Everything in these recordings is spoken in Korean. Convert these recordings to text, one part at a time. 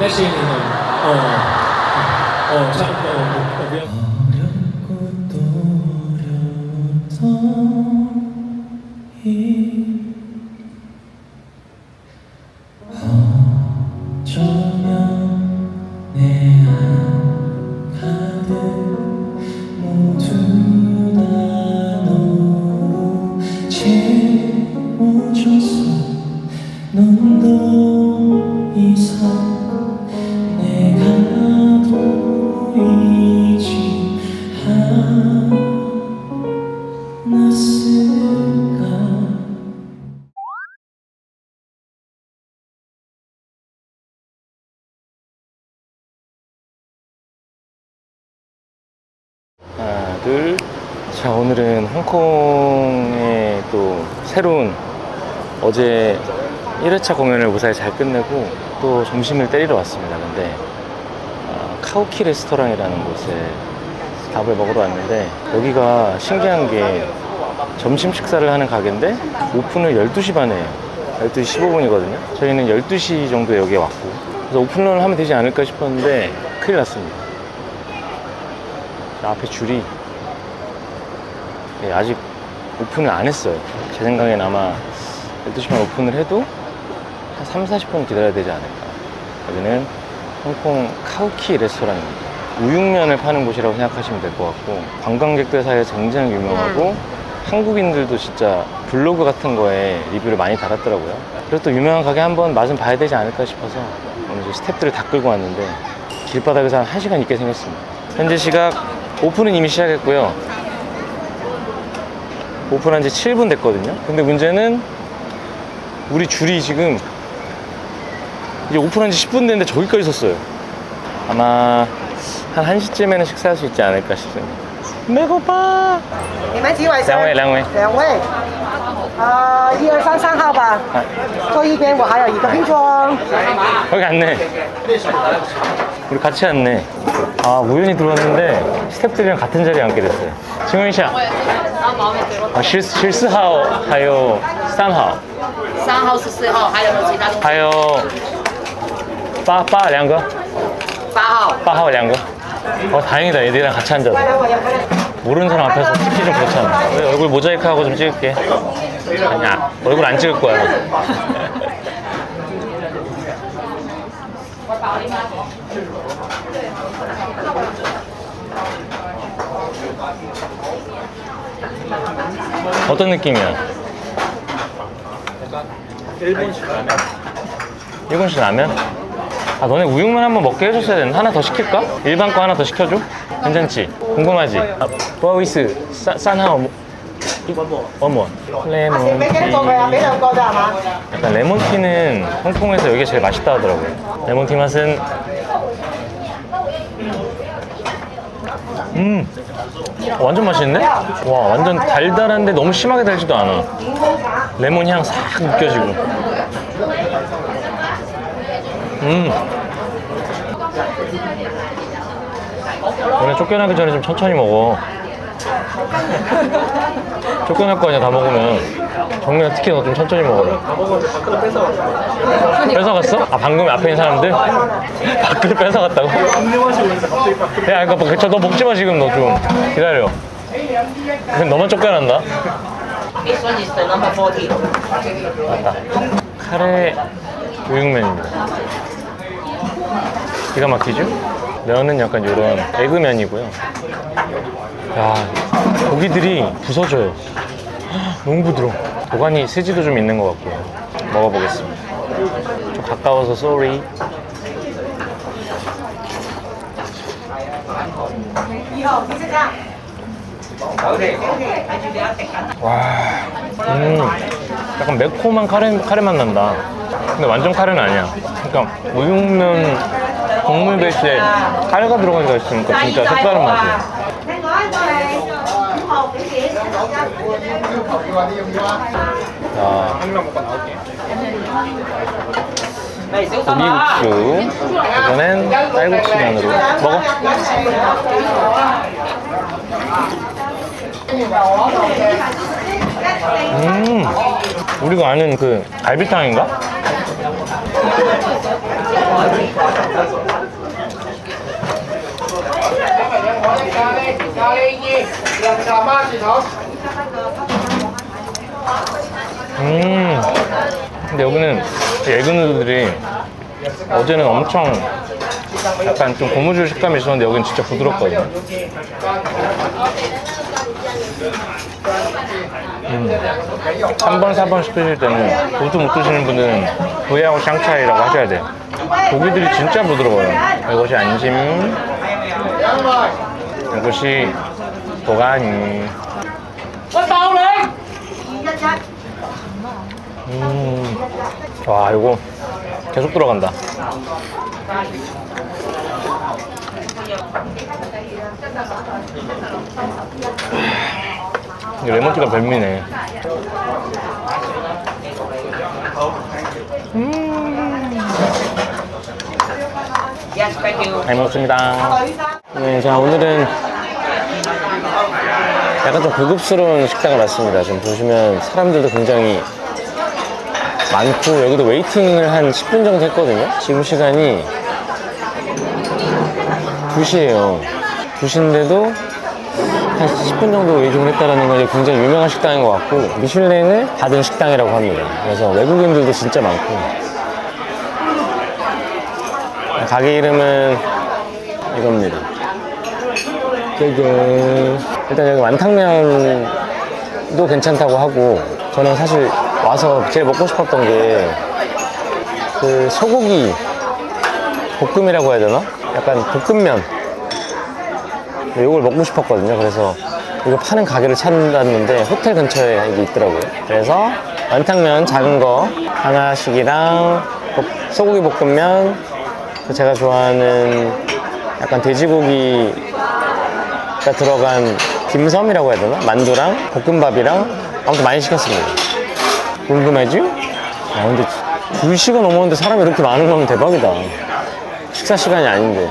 그치 그치 그치 내시는 어어참 어, 어, 어, 미안 하나, 둘. 자, 오늘은 홍콩의 또 새로운 어제 1회차 공연을 무사히 잘 끝내고 또 점심을 때리러 왔습니다. 근데 어, 카우키 레스토랑이라는 곳에 밥을 먹으러 왔는데 여기가 신기한 게 점심 식사를 하는 가게인데 오픈을 12시 반에 해요. 12시 15분이거든요. 저희는 12시 정도에 여기에 왔고 그래서 오픈런을 하면 되지 않을까 싶었는데 큰일 났습니다. 앞에 줄이 예, 아직 오픈을 안 했어요. 제 생각엔 아마 12시만 오픈을 해도 한 3, 40분 기다려야 되지 않을까. 여기는 홍콩 카우키 레스토랑입니다. 우육면을 파는 곳이라고 생각하시면 될 것 같고 관광객들 사이에서 굉장히 유명하고 한국인들도 진짜 블로그 같은 거에 리뷰를 많이 달았더라고요. 그래서 또 유명한 가게 한번 맛은 봐야 되지 않을까 싶어서 오늘 스탭들을 다 끌고 왔는데 길바닥에서 한 1시간 있게 생겼습니다. 현재 시각 오픈은 이미 시작했고요. 오픈한 지 7분 됐거든요. 근데 문제는 우리 줄이 지금 이제 오픈한 지 10분 됐는데 저기까지 섰어요. 아마 한 1시쯤에는 식사할 수 있지 않을까 싶습니다. 배고파! 你们几位生？两位两位两位。呃，一二三，三号吧。啊坐一边，我还有一个拼装。 여기 왔네. 우리 같이 왔네. 아, 우연히 들어왔는데 스태프들이랑 같은 자리에 앉게 됐어요. 징원샤. 아, 실스, 실스하오, 하요, 쌍하오. 三号、十四号，还有没有其他东西？ 하요, 빠, 빠, 两个.八号。 빠하오, 两个. 어, 다행이다. 얘들이랑 같이 앉아서. 모르는 사람 앞에서 찍기 좀 그렇잖아. 우리 얼굴 모자이크하고 좀 찍을게. 아니야, 얼굴 안 찍을 거야. 어떤 느낌이야? 일본식 라면. 일본식 라면? 아 너네 우육면 한번 먹게 해줬어야 되는데 하나 더 시킬까? 일반 거 하나 더 시켜줘? 괜찮지? 궁금하지? 아, 보이스. 산하오 어머. 레몬 약간 레몬티는 홍콩에서 여기 제일 맛있다 하더라고요. 레몬티 맛은? 음. 완전 맛있는데? 와 완전 달달한데 너무 심하게 달지도 않아. 레몬 향 싹 느껴지고. 음. 원래 쫓겨나기 전에 좀 천천히 먹어 쫓겨날 거 아니야 다 먹으면 정민아 특히 너 좀 천천히 먹어라 뺏어갔어? 아 방금 앞에 있는 사람들? 밖으로 뺏어갔다고? 야 그니까 저너 먹지 마 지금 너 좀 기다려 그럼 너만 쫓겨난다. 맞다 카레 우육면입니다 기가 막히죠? 면은 약간 이런 에그면이고요. 야 고기들이 부서져요. 헉, 너무 부드러워. 도가니 스지도 좀 있는 것 같고요. 먹어보겠습니다. 좀 가까워서 쏘리. 와, 음, 약간 매콤한 카레, 카레 맛 난다. 근데 완전 카레는 아니야. 그러니까 우육면 국물 베이스에 카레가 들어가니까 있으니까 진짜 색다른 맛이야. 자, 고기국수. 이번엔 쌀국수면으로 먹어. 음, 우리가 아는 그 갈비탕인가? 음. 근데 여기는 예근우들이 어제는 엄청 약간 좀 고무줄 식감이 있었는데 여기는 진짜 부드럽거든요. 음. 3번, 4번 시키실 때는 고수 못 드시는 분은 부양 샹차이라고 하셔야 돼요. 고기들이 진짜 부드러워요. 이것이 안심, 이것이 도가니. 음, 와 이거 계속 들어간다. 이게 레몬티가 별미네. You. 잘 먹었습니다. 네, 자 오늘은 약간 좀 고급스러운 식당을 왔습니다. 지금 보시면 사람들도 굉장히 많고 여기도 웨이팅을 한 10분 정도 했거든요. 지금 시간이 2시예요. 2시인데도 한 10분 정도 웨이팅을 했다는 건 굉장히 유명한 식당인 것 같고 미슐랭을 받은 식당이라고 합니다. 그래서 외국인들도 진짜 많고 가게 이름은 이겁니다. 짜잔. 일단 여기 완탕면도 괜찮다고 하고 저는 사실 와서 제일 먹고 싶었던 게 그 소고기 볶음이라고 해야 되나? 약간 볶음면 이걸 먹고 싶었거든요. 그래서 이거 파는 가게를 찾았는데 호텔 근처에 이게 있더라고요. 그래서 완탕면 작은 거 하나씩이랑 볶- 소고기 볶음면 그 제가 좋아하는 약간 돼지고기가 들어간 딤섬이라고 해야 되나? 만두랑 볶음밥이랑 아무튼 많이 시켰습니다. 궁금하지? 아 근데 2시가 넘었는데 사람이 이렇게 많은 거면 대박이다. 식사 시간이 아닌데.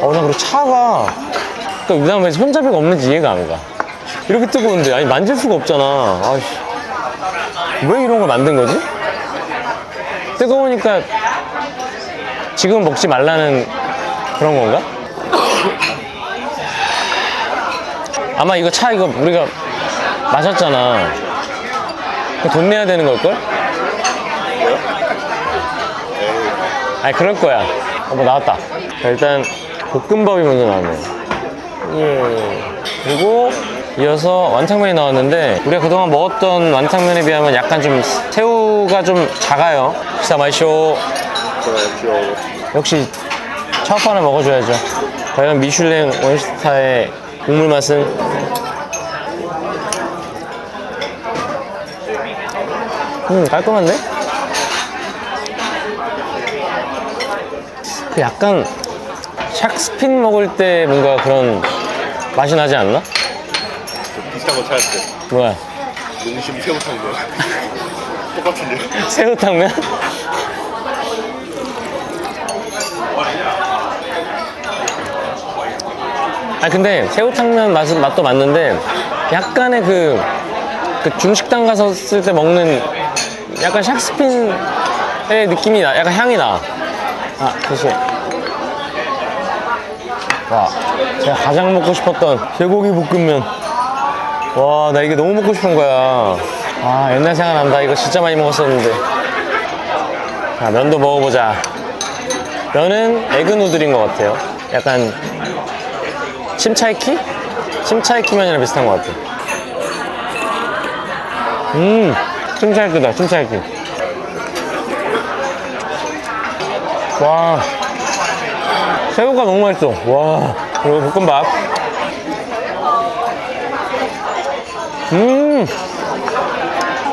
어, 나 그리고 차가. 그니까 나왜 손잡이가 없는지 이해가 안 가. 이렇게 뜨거운데. 아니, 만질 수가 없잖아. 아이씨. 왜 이런 걸 만든 거지? 뜨거우니까 지금 먹지 말라는 그런 건가? 아마 이거 차 이거 우리가 마셨잖아. 그돈 내야 되는 걸걸? 아니 그럴 거야. 어, 뭐 나왔다. 자, 일단 볶음밥이 먼저 나왔네요. 예. 그리고 이어서 완탕면이 나왔는데 우리가 그동안 먹었던 완탕면에 비하면 약간 좀 새우가 좀 작아요. 식사 마시오. 역시 차오파는 먹어줘야죠. 과연 미슐랭 원스타의 국물 맛은? 음, 깔끔한데? 그 약간 샥스핀 먹을 때 뭔가 그런 맛이 나지 않나? 비슷한 거 찾았대. 뭐야? 농심 새우탕 거. 똑같은데. 새우탕면? 아 근데 새우탕면 맛은 맛도 맞는데 약간의 그, 그 중식당 가서 쓸 때 먹는 약간 샥스핀의 느낌이 나, 약간 향이 나. 아, 그치. 와, 제가 가장 먹고 싶었던 쇠고기 볶음면. 와, 나 이게 너무 먹고 싶은 거야. 아, 옛날 생각난다. 이거 진짜 많이 먹었었는데. 자, 면도 먹어보자. 면은 에그누들인 것 같아요. 약간 침차이키? 침차이키 면이랑 비슷한 것 같아. 음, 침차이키다, 침차이키. 와, 새우가 너무 맛있어. 와, 그리고 볶음밥. 음,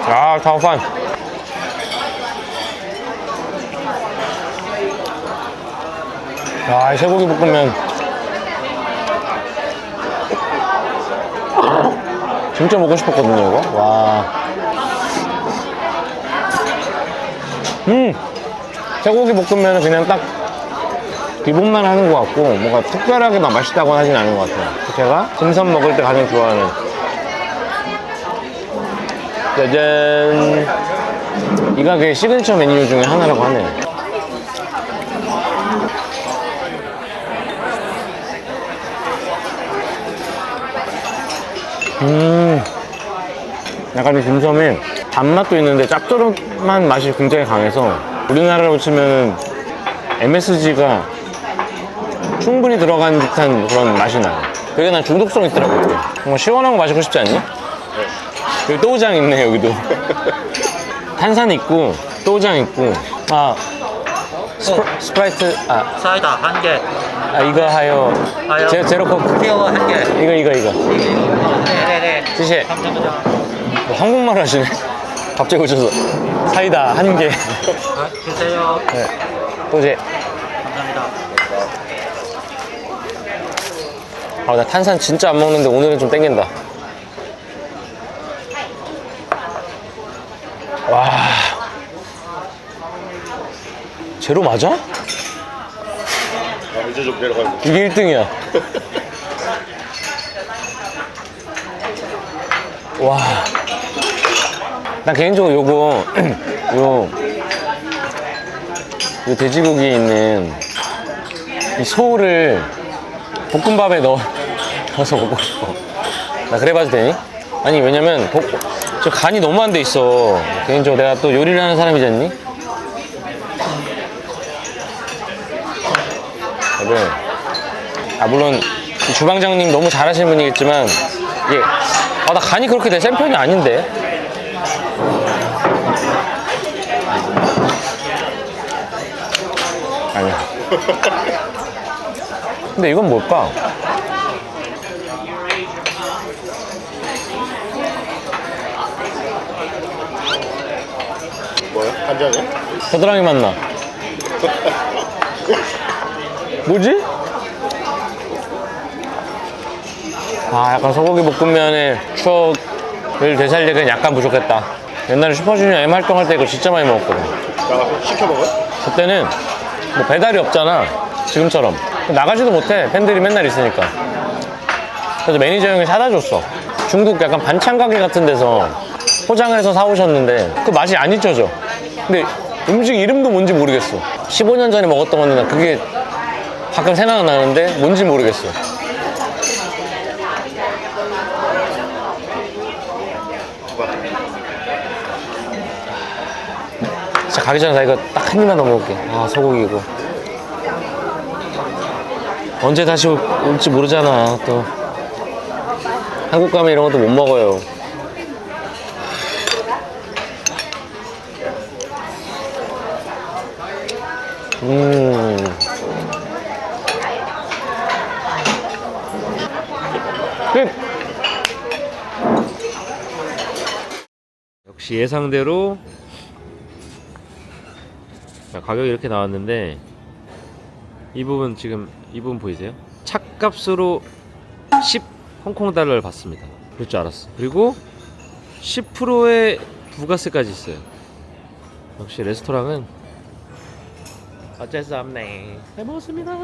아, 타오판. 아, 이 쇠고기 볶음면. 진짜 먹고 싶었거든요, 이거. 와. 음! 쇠고기 볶음면은 그냥 딱 기본만 하는 것 같고, 뭔가 특별하게 막 맛있다고 하진 않은 것 같아요. 제가 딤섬 먹을 때 가장 좋아하는. 짜잔. 이 가게의 시그니처 메뉴 중에 하나라고 하네요. 음, 약간 이 딤섬이 단맛도 있는데 짭조름한 맛이 굉장히 강해서 우리나라로 치면 MSG가 충분히 들어간 듯한 그런 맛이 나요. 그게 난 중독성 있더라고요. 정말 시원한 거 마시고 싶지 않니? 여기 또우장 있네 여기도. 탄산 있고 또우장 있고 아 스프, 스프라이트 아, 사이다 한 개, 아 이거 하여 하여. 제, 제로 코크 피어 한 개. 이거 이거 이거 네네네. 지시 감사합니다. 뭐 한국말 하시네 갑자기 오셔서 사이다 한 개 아, 주세요. 네. 또제 감사합니다. 아, 나 탄산 진짜 안 먹는데 오늘은 좀 땡긴다. 와. 제로 맞아? 아, 이제 좀 내려가야 돼. 이게 1등이야. 와. 난 개인적으로 요거, 요, 요 돼지고기에 있는 이 소를 볶음밥에 넣어, 넣어서 먹고 싶어. 나 그래봐도 되니? 아니, 왜냐면, 볶, 저 간이 너무 안 돼 있어. 개인적으로 내가 또 요리를 하는 사람이지 않니? 그래. 아 물론 이 주방장님 너무 잘하시는 분이겠지만 이게 아나 간이 그렇게 내 센 편이 아닌데 아니야 근데 이건 뭘까? 뭐야? 한잔이야? 겨드랑이 맛나 뭐지? 아 약간 소고기 볶음면의 추억을 되살리기엔 약간 부족했다 옛날에 슈퍼주니어 M 활동할 때 이거 진짜 많이 먹었거든 나가서 시켜 먹어요? 그때는 뭐 배달이 없잖아. 지금처럼. 나가지도 못해. 팬들이 맨날 있으니까. 그래서 매니저 형이 사다 줬어. 중국 약간 반찬 가게 같은 데서 포장을 해서 사오셨는데 그 맛이 안 잊혀져. 근데 음식 이름도 뭔지 모르겠어. 15년 전에 먹었던 건데 나 그게 가끔 생각나는데 뭔지 모르겠어 진짜 가기 전에 나 이거 딱 한 입만 더 먹을게. 아, 소고기 이거. 언제 다시 올- 올지 모르잖아, 또. 한국 가면 이런 것도 못 먹어요. 음. 끝! 역시 예상대로 자, 가격이 이렇게 나왔는데 이 부분 지금 이 부분 보이세요? 착값으로 10 홍콩 달러를 받습니다. 그럴 줄 알았어. 그리고 10%의 부가세까지 있어요. 역시 레스토랑은 어쩔 수 없네. 잘 먹었습니다.